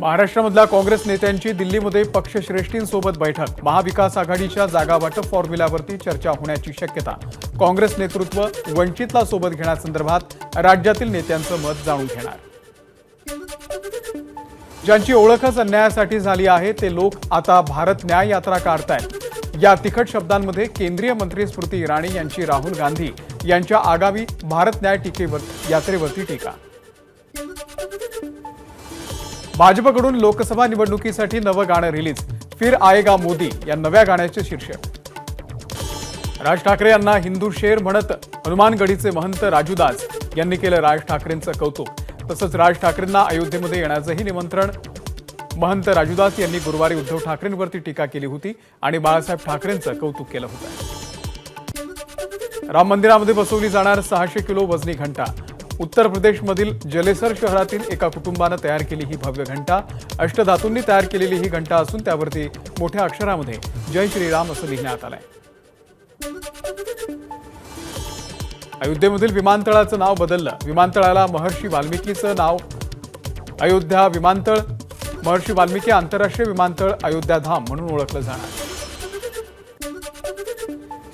महाराष्ट्रामधल्या काँग्रेस नेत्यांची दिल्लीमध्ये पक्षश्रेष्ठींसोबत बैठक. महाविकास आघाडीच्या जागावाटप फॉर्म्युल्यावरती चर्चा होण्याची शक्यता. काँग्रेस नेतृत्व वंचितला सोबत घेण्यासंदर्भात राज्यातील नेत्यांचं मत जाणून घेणार. ज्यांची ओळखच अन्यायासाठी झाली आहे ते लोक आता भारत न्याय यात्रा काढतायत. या तिखट शब्दांमध्ये केंद्रीय मंत्री स्मृती इराणी यांची राहुल गांधी यांच्या आगामी भारत न्याय टीकेवर यात्रेवरती टीका. भाजपकडून लोकसभा निवडणुकीसाठी नवं गाणं रिलीज. फिर आएगा मोदी या नव्या गाण्याचे शीर्षक. राज ठाकरे यांना हिंदू शेर म्हणत हनुमानगडीचे महंत राजूदास यांनी केलं राज ठाकरेंचं कौतुक. तसंच राज ठाकरेंना अयोध्येमध्ये येण्याचंही निमंत्रण. महंत राजूदास यांनी गुरुवारी उद्धव ठाकरेंवरती टीका केली होती आणि बाळासाहेब ठाकरेंचं कौतुक केलं होतं. राम मंदिरामध्ये बसवली जाणार सहाशे किलो वजनी घंटा. उत्तर प्रदेशमधील जलेसर शहरातील एका कुटुंबानं तयार केली ही भव्य घंटा. अष्टधातूंनी तयार केलेली ही घंटा असून त्यावरती मोठ्या अक्षरामध्ये जय श्रीराम असं लिहिण्यात आलंय. अयोध्येमधील विमानतळाचं नाव बदललं. विमानतळाला महर्षी वाल्मिकीचं नाव. अयोध्या विमानतळ महर्षी वाल्मिकी आंतरराष्ट्रीय विमानतळ अयोध्या धाम म्हणून ओळखलं जाणार.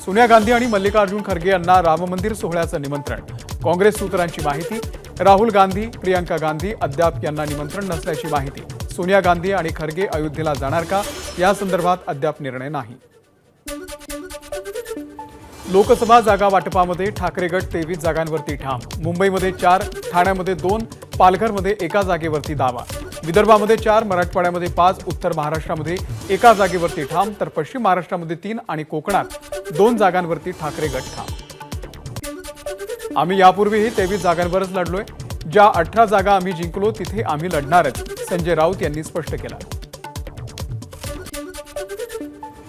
सोनिया गांधी आणि मल्लिकार्जुन खरगे यांना राम मंदिर सोहळ्याचं निमंत्रण. काँग्रेस सूत्रांची माहिती राहुल गांधी प्रियांका गांधी अद्याप यांना निमंत्रण नसल्याची माहिती. सोनिया गांधी आणि खरगे अयोध्येला जाणार का? या संदर्भात अद्याप निर्णय नाही. लोकसभा जागा वाटपामध्ये ठाकरे गट तेवीस जागांवरती ठाम. मुंबईमध्ये चार ठाण्यामध्ये दोन पालघरमध्ये एका जागेवरती दावा. विदर्भामध्ये चार मराठवाड्यामध्ये पाच उत्तर महाराष्ट्रामध्ये एका जागेवरती ठाम तर पश्चिम महाराष्ट्रामध्ये तीन आणि कोकणात दोन जागांवरती ठाकरे गट ठाम. आम्ही यापूर्वीही तेवीस जागांवरच लढलोय. ज्या अठरा जागा आम्ही जिंकलो तिथे आम्ही लढणारच संजय राऊत यांनी स्पष्ट केलं.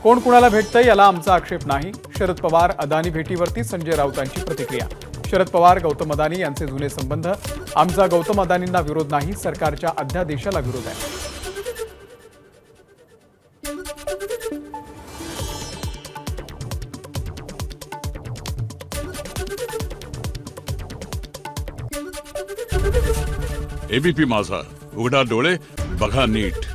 कोण कुणाला भेटतंय याला आमचा आक्षेप नाही. शरद पवार अदानी भेटीवरती संजय राऊतांची प्रतिक्रिया. शरद पवार गौतम अदानी यांचे जुने संबंध. आमचा गौतम अदानींना विरोध नाही सरकारच्या अध्यादेशाला विरोध आहे. एबीपी माझा. उघडा डोळे बघा नीट.